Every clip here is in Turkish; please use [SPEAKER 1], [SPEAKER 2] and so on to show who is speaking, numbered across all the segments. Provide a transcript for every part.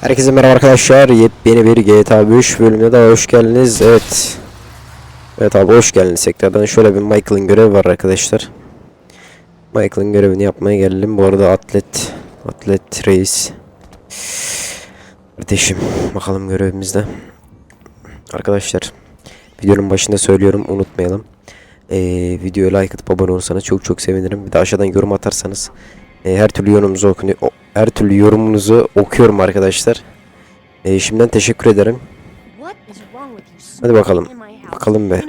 [SPEAKER 1] Herkese merhaba arkadaşlar. Yepyeni bir GTA 5 bölümüne daha hoş geldiniz. Evet. Evet abi hoş geldiniz tekrardan. Şöyle bir Michael'ın görevi var arkadaşlar. Michael'ın görevini yapmaya geldim. Bu arada atlet atlet reis. Kardeşim bakalım görevimizde. Arkadaşlar videonun başında söylüyorum unutmayalım. Ee, videoya like atıp abone olursanız çok çok sevinirim. Bir de aşağıdan yorum atarsanız e, her türlü yorumunuzu okunuyor. Her türlü yorumunuzu okuyorum arkadaşlar. E, şimdiden teşekkür ederim. Hadi bakalım. Bakalım be.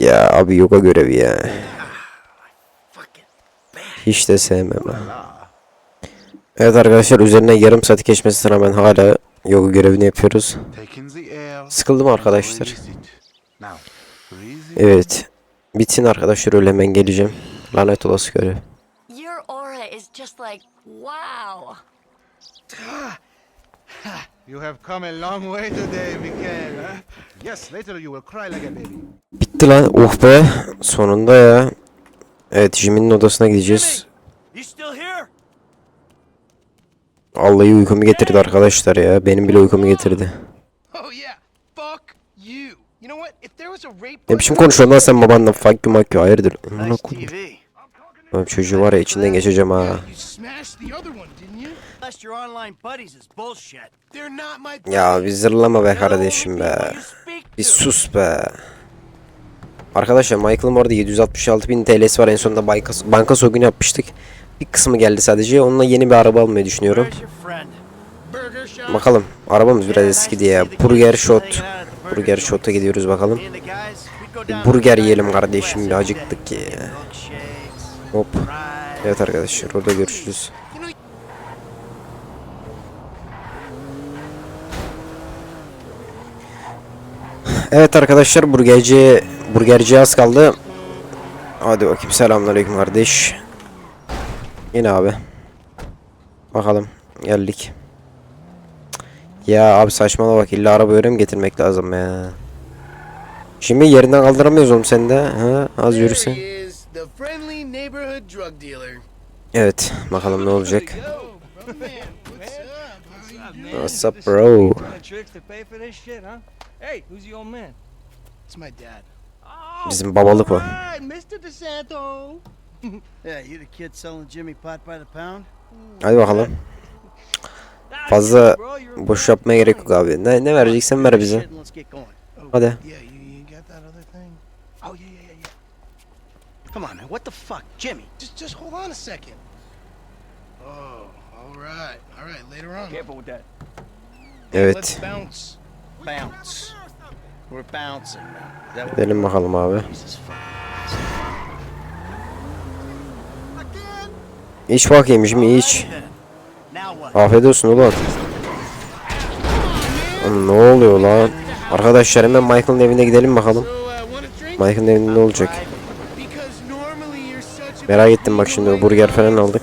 [SPEAKER 1] Ya abi yoga görevi ya.
[SPEAKER 2] Fucking
[SPEAKER 1] Hiç de sevmem ha. Evet arkadaşlar üzerine yarım saat geçmesine rağmen hala yoga görevini yapıyoruz. Sıkıldım arkadaşlar. Evet. Bitsin arkadaşlar öyle hemen geleceğim. Lanet olası görev.
[SPEAKER 3] Your aura is just like, wow.
[SPEAKER 4] You have come a long way today, Mikael. huh? Yes, later you will cry like a baby.
[SPEAKER 1] Bitti lan. Oh be. Sonunda ya. Evet Jimmy'nin odasına gideceğiz.
[SPEAKER 2] You still here?
[SPEAKER 1] Vallahi uykumu getirdi arkadaşlar ya. Benim bile uykumu getirdi.
[SPEAKER 4] Oh yeah, fuck you. You know what? If there was a rape
[SPEAKER 1] Ne biçim konuşuyorsun lan sen babanla? Fuck you fuck you. Hayırdır?
[SPEAKER 2] Nice. TV.
[SPEAKER 1] Oğlum çocuğu var ya içinden geçeceğim ha. Ya bir zırlama be kardeşim be. Bir sus be. Arkadaşlar Michael'ın orada 766 bin TL'si var. En sonunda banka, banka soygunu yapmıştık. Bir kısmı geldi sadece. Onunla yeni bir araba almayı düşünüyorum. Bakalım. Arabamız biraz eski diye. Burger Shot.
[SPEAKER 2] burger.
[SPEAKER 1] Shot'a gidiyoruz bakalım. Bir burger yiyelim kardeşim. Bir acıktık
[SPEAKER 2] day.
[SPEAKER 1] Hop. Evet arkadaşlar orada görüşürüz. Evet arkadaşlar burgerci burgerci az kaldı. Hadi bakayım selamünaleyküm kardeş. Yine abi. Bakalım geldik. Ya abi saçmalama bak illa araba öyle mi getirmek lazım ya. Şimdi yerinden kaldıramıyoruz oğlum sen de. Ha, az
[SPEAKER 4] is, the friendly neighborhood drug dealer.
[SPEAKER 1] Evet bakalım ne olacak.
[SPEAKER 4] What's up?
[SPEAKER 1] Bro?
[SPEAKER 5] Kind of tricks to pay for this shit, huh? Hey, who's your old man?
[SPEAKER 4] It's my dad.
[SPEAKER 1] Bizim babalık o.
[SPEAKER 4] Alright, Mr. DeSanto.
[SPEAKER 2] Yeah, you the kid selling Jimmy pot by the pound?
[SPEAKER 1] Hadi bakalım. Fazla boş yapmaya gerek yok abi. Ne, ne vereceksen ver bize. Hadi.
[SPEAKER 4] Yeah, you, you got that other thing? Oh, yeah, yeah, yeah, yeah.
[SPEAKER 2] Come on, man. What the fuck? Jimmy.
[SPEAKER 4] Just, just hold on a second. Oh, all right, all right. Later on.
[SPEAKER 5] Careful with that.
[SPEAKER 1] Evet.
[SPEAKER 4] Let's bounce.
[SPEAKER 2] Bounce. We're bouncing now.
[SPEAKER 1] Gidelim bakalım abi. İç bakayım şimdi iç. Afiyet olsun ulan. Ne oluyor lan? Arkadaşlar hemen Michael'ın evine gidelim bakalım.
[SPEAKER 4] Uh?
[SPEAKER 1] Michael'ın evinde ne olacak? Merak ettim bak şimdi, burger falan aldık.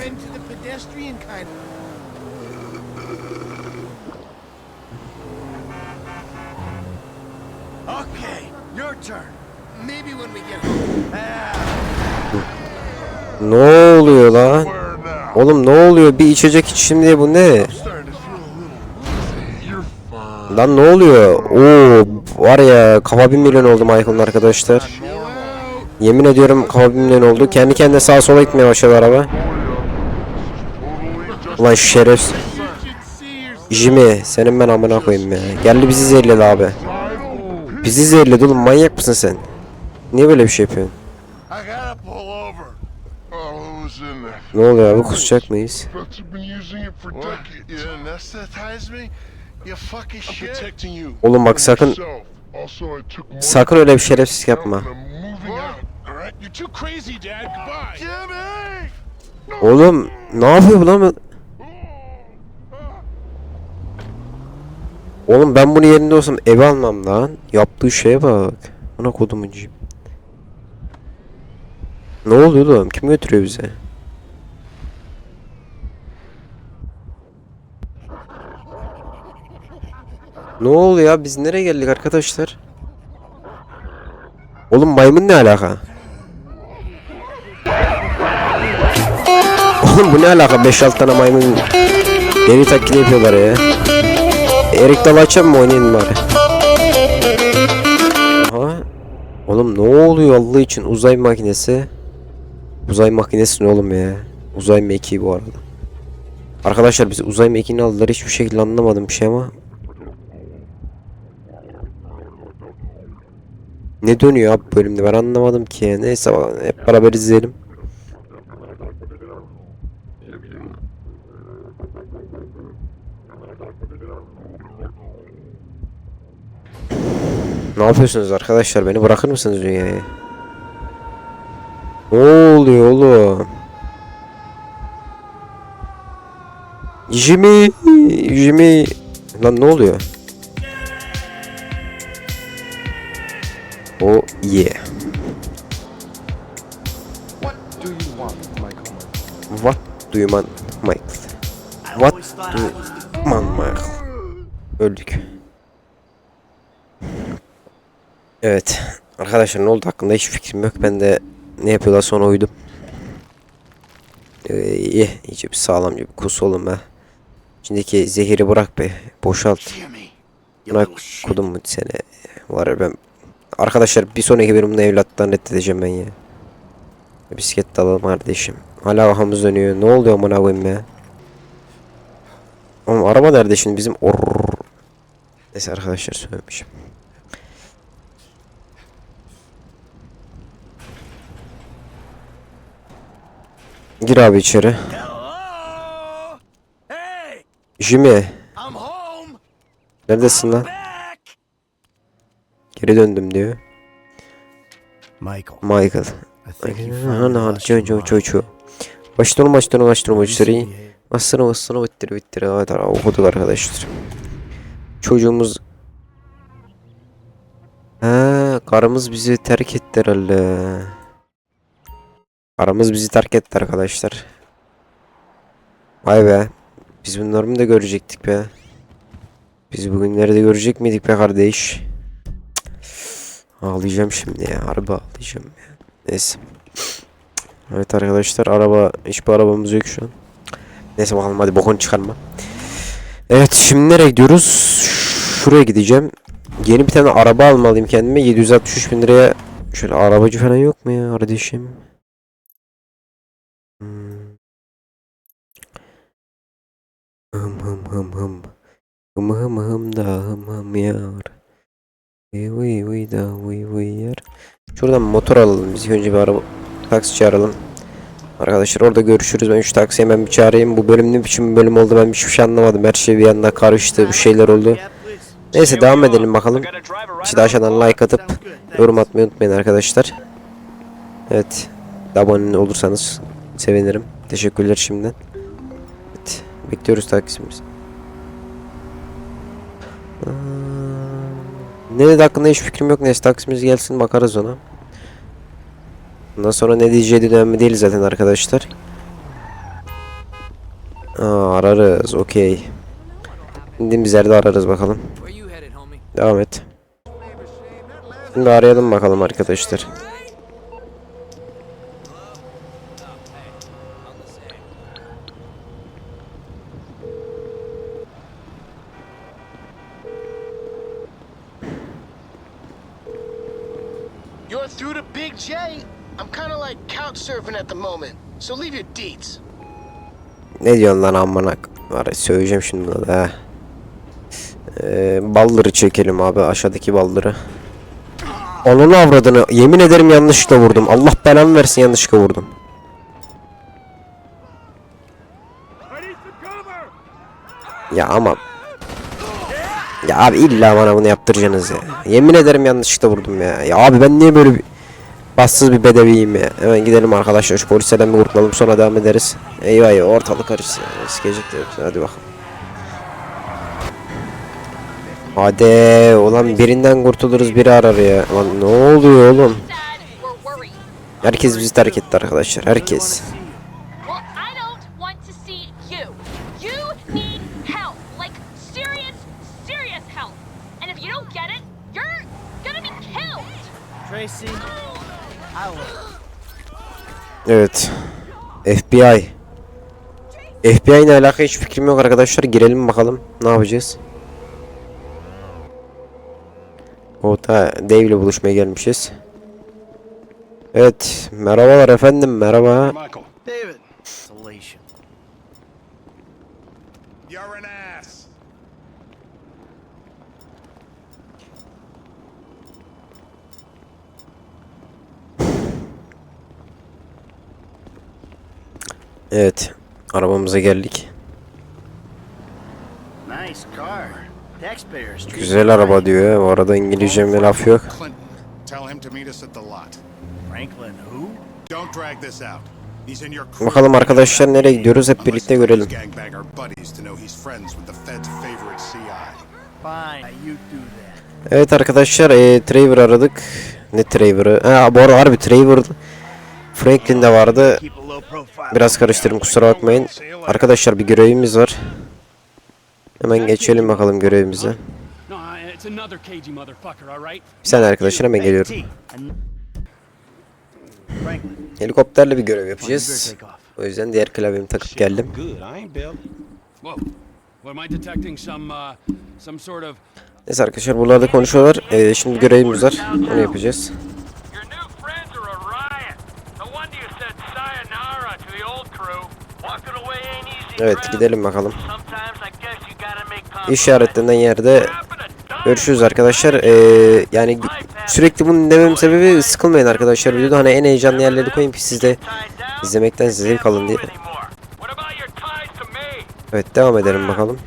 [SPEAKER 1] Ne oluyor lan? Oğlum ne oluyor? Bir içecek iç şimdi bu ne? Lan ne oluyor? Oo var ya kafa bir milyon oldu Michael'ın arkadaşlar. Yemin ediyorum kafa bir milyon oldu. Kendi kendine sağa sola gitmeye başladı araba. Ulan şeref. Jimmy senin ben amına koyayım ya. Geldi bizi zehirledi abi. Bizi zehirledi oğlum manyak mısın sen? Niye böyle bir şey yapıyorsun? Ne oluyor abi kusacak mıyız? Oğlum bak sakın sakın öyle bir şerefsiz yapma.
[SPEAKER 6] and I'm moving out. All right? You're too crazy, Dad. Goodbye. Jimmy!
[SPEAKER 1] Oğlum ne yapıyor bu lan? Oğlum ben bunun yerinde olsam eve almam lan. Yaptığı şeye bak. Buna kodumun cim. Ne oluyor oğlum? Kim götürüyor bize? Ne oluyor ya? Biz nereye geldik arkadaşlar? Oğlum maymun ne alaka? Oğlum bu ne alaka? 5-6 tane maymun Deli taklidi yapıyorlar ya. Erik Dalı açalım mı oynayalım bari? Aha. Oğlum ne oluyor Allah için? Uzay makinesi. Uzay makinesi ne oğlum ya? Uzay mekiği bu arada. Arkadaşlar biz uzay mekiğini aldılar. Hiçbir şekilde anlamadım bir şey ama. Ne dönüyor abi bölümde? Ben anlamadım ki. Neyse hep beraber izleyelim. Ne yapıyorsunuz arkadaşlar? Beni bırakır mısınız dünyaya? Ne oluyor oğlum? Jimmy, Jimmy. Lan ne oluyor? O yeah.
[SPEAKER 2] What do you want, Michael?
[SPEAKER 1] What do you want, Michael? Öldük. Evet. Arkadaşlar ne oldu hakkında hiç fikrim yok. Ben de ne yapıyorlar sonra uydum. Ee, iyi. İyice bir sağlamca bir kus oğlum be. İçindeki zehiri bırak be. Boşalt. Buna kodum mu seni? Var ben. Arkadaşlar bir sonraki bölümde evlattan reddedeceğim ben ya. Bisiklet de alalım kardeşim. Hala ahamız dönüyor. Ne oluyor amına koyayım ya? Oğlum araba nerede şimdi bizim? Orr. Neyse arkadaşlar söylemişim. Gir abi içeri. Jimmy. Neredesin lan? Geri döndüm diyor.
[SPEAKER 7] Michael,
[SPEAKER 1] Michael. Ana
[SPEAKER 7] of
[SPEAKER 1] çocuğu
[SPEAKER 7] mine.
[SPEAKER 1] çocuğu. Baştan baştan baştan baştan.
[SPEAKER 7] Recently,
[SPEAKER 1] Bastırı bastırı bittiri bittiri. Evet okuduk arkadaşlar. Çocuğumuz Ha, karımız bizi terk etti herhalde. Karımız bizi terk etti arkadaşlar. Vay be. Biz bunları mı da görecektik be? Biz bugünleri de görecek miydik be kardeş? Ağlayacağım şimdi ya. Harbi ağlayacağım ya. Neyse. Evet arkadaşlar araba hiçbir arabamız yok şu an. Neyse bakalım hadi bokunu çıkarma. Evet şimdi nereye gidiyoruz? Şuraya gideceğim. Yeni bir tane araba almalıyım kendime. 763 bin liraya. Şöyle arabacı falan yok mu ya kardeşim? Hmm. Hım hım hım hım. Hım hım hım da hım hım yar. Vıy vıy da vıy vıy yar. Şuradan motor alalım. Biz önce bir araba taksi çağıralım. Arkadaşlar orada görüşürüz. Ben şu taksiyi hemen bir çağırayım. Bu bölüm ne biçim bir bölüm oldu ben hiçbir şey anlamadım. Her şey bir anda karıştı. Bir şeyler oldu. Neyse devam edelim bakalım. İşte aşağıdan like atıp yorum atmayı unutmayın arkadaşlar. Evet. Abone olursanız sevinirim. Teşekkürler şimdiden. Evet. Bekliyoruz. Aa, Ne hakkında hiç fikrim yok. Neyse taksimiz gelsin bakarız ona. Ondan sonra ne diyeceği önemli değil zaten arkadaşlar. Aa, ararız okey. İndiğimiz yerde ararız bakalım. Devam et. Şimdi arayalım bakalım arkadaşlar.
[SPEAKER 6] Through to Big J? I'm kind of like couch surfing at the moment, so leave your deets.
[SPEAKER 1] Ne diyorsun lan amına? Var söyleyeceğim şimdi buna da. Ee, ballırı çekelim abi aşağıdaki ballırı. Onun avradını yemin ederim yanlışlıkla vurdum. Allah belamı versin yanlışlıkla vurdum. Ya ama Ya abi illa bana bunu yaptıracaksınız ya. Yemin ederim yanlışlıkla vurdum ya. Ya abi ben niye böyle bassız bir bedeviyim ya. Hemen gidelim arkadaşlar şu polislerden bir kurtulalım sonra devam ederiz. Eyvah eyvah ortalık karışsın. bizi. hadi bakalım. Hadi ulan birinden kurtuluruz biri arar ya. Lan ne oluyor oğlum? Herkes bizi terk etti arkadaşlar. Herkes. Evet. FBI. FBI ile alakalı hiç fikrim yok arkadaşlar. Girelim bakalım. Ne yapacağız? O da Dave ile buluşmaya gelmişiz. Evet. Merhabalar efendim. Merhaba.
[SPEAKER 2] Michael. David.
[SPEAKER 1] Evet. Arabamıza geldik. Güzel araba diyor ya. Bu arada İngilizce bir laf yok. Bakalım arkadaşlar nereye gidiyoruz hep birlikte görelim. Evet arkadaşlar e, Trevor aradık. Ne Trevor'ı? Ha bu arada harbi Trevor Franklin'de vardı. Biraz karıştırdım kusura bakmayın. Arkadaşlar bir görevimiz var. Hemen geçelim bakalım görevimize. Bir saniye arkadaşlar hemen geliyorum. Helikopterle bir görev yapacağız. O yüzden diğer klavyemi takıp geldim. Neyse arkadaşlar buralarda konuşuyorlar. Ee, şimdi görevimiz var. Onu yapacağız. Evet gidelim bakalım. İşaretlenen yerde görüşürüz arkadaşlar. Ee, yani sürekli bunu dememin sebebi sıkılmayın arkadaşlar. Videoda hani en heyecanlı yerleri koyayım ki siz de izlemekten size zevk alın diye. Evet devam edelim bakalım.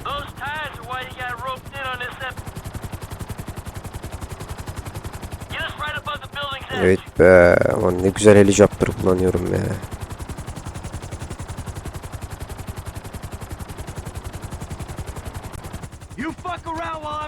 [SPEAKER 1] Evet be. Ne güzel helicopter kullanıyorum ya.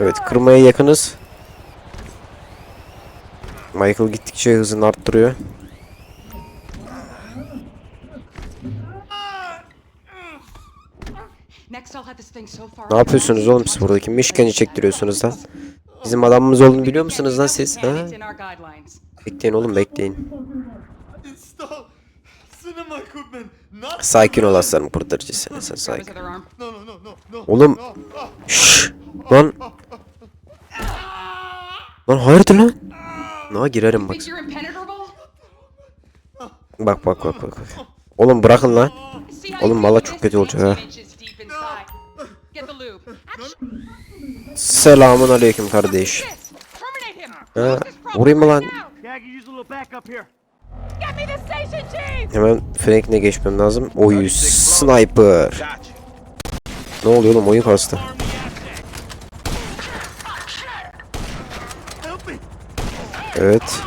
[SPEAKER 1] Evet kırmaya yakınız. Michael gittikçe hızını arttırıyor. Ne yapıyorsunuz oğlum siz burada? Kim işkence çektiriyorsunuz lan? Bizim adamımız olduğunu biliyor musunuz lan siz? Ha? Bekleyin oğlum bekleyin. Sakin ol aslanım kurtarıcı sen, sen sakin. Oğlum. Şşş. Lan. Lan hayırdır lan? Na girerim bak. Bak bak bak bak. Oğlum bırakın lan. Oğlum valla çok kötü olacak ha. Selamun aleyküm kardeş. Ha, vurayım mı lan? Hemen Frank'ine geçmem lazım. Oy sniper. Ne oluyor oğlum oyun kastı. Evet.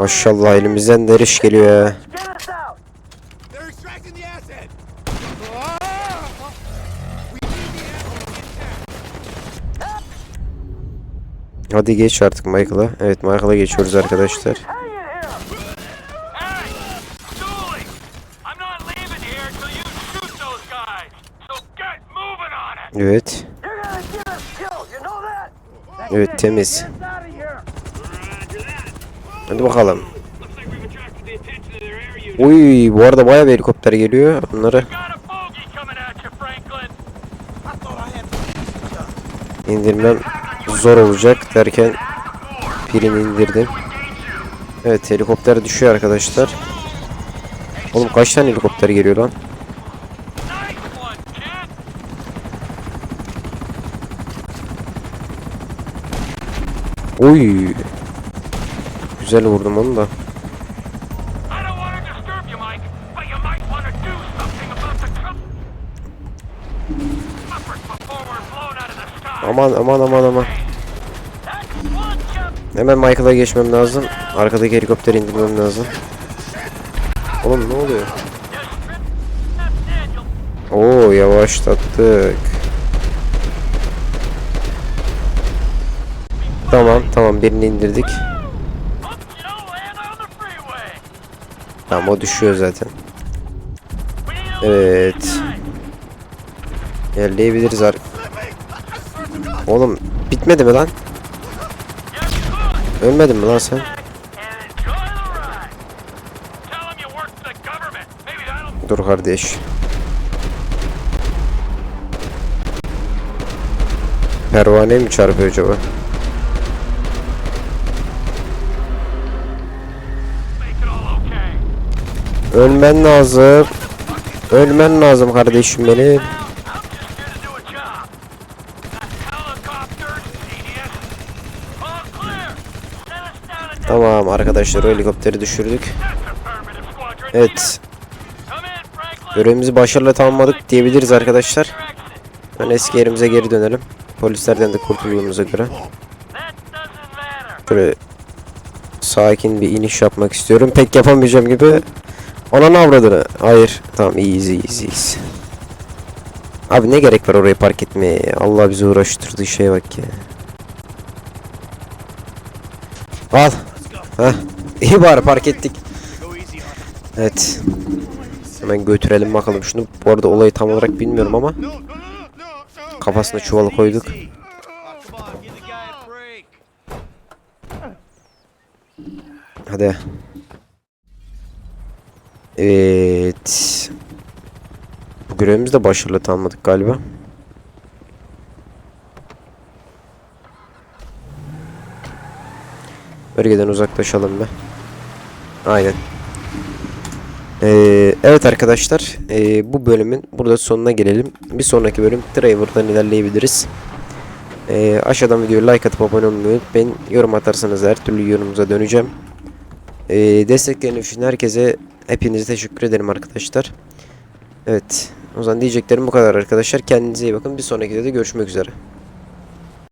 [SPEAKER 1] Maşallah elimizden deriş geliyor ya. Hadi geç artık Michael'a. Evet Michael'a geçiyoruz arkadaşlar. Evet. Evet temiz. Hadi bakalım. Uy bu arada bayağı bir helikopter geliyor. Bunları indirmem zor olacak derken birini indirdim. Evet helikopter düşüyor arkadaşlar. Oğlum kaç tane helikopter geliyor lan?
[SPEAKER 8] Blown out of the sky.
[SPEAKER 1] Aman aman aman aman. Hemen Michael'a geçmem lazım. Arkadaki helikopteri indirmem lazım. Oğlum ne oluyor?
[SPEAKER 8] Just
[SPEAKER 1] yavaşlattık. Tamam tamam birini indirdik. Tamam o düşüyor zaten. Evet. Yerleyebiliriz ar. Oğlum bitmedi mi lan? Ölmedin mi lan sen? Dur kardeş. Pervane mi çarpıyor acaba? Ölmen lazım. Ölmen lazım kardeşim benim. Tamam arkadaşlar helikopteri düşürdük. Evet. Görevimizi başarıyla tamamladık diyebiliriz arkadaşlar. Ben eski yerimize geri dönelim. Polislerden de kurtulduğumuza göre. Şöyle sakin bir iniş yapmak istiyorum. Pek yapamayacağım gibi. Ona ne avradını? Hayır. Tamam iyiyiz iyiyiz iyiyiz. Abi ne gerek var orayı park etmeye? Allah bizi uğraştırdığı şeye bak ya. Al. Heh. İyi bari park ettik. Evet. Hemen götürelim bakalım şunu. Bu arada olayı tam olarak bilmiyorum ama. Kafasına çuvalı koyduk. Hadi. Evet. Bu görevimizi de başarılı tamamladık galiba. Bölgeden uzaklaşalım be. Aynen. Ee, evet arkadaşlar. ee, bu bölümün burada sonuna gelelim. Bir sonraki bölüm Driver'dan ilerleyebiliriz. Ee, aşağıdan videoyu like atıp abone olmayı unutmayın. Yorum atarsanız her türlü yorumunuza döneceğim. Ee, destekleriniz için herkese hepinize teşekkür ederim arkadaşlar. Evet. O zaman diyeceklerim bu kadar arkadaşlar. Kendinize iyi bakın. Bir sonraki videoda görüşmek üzere.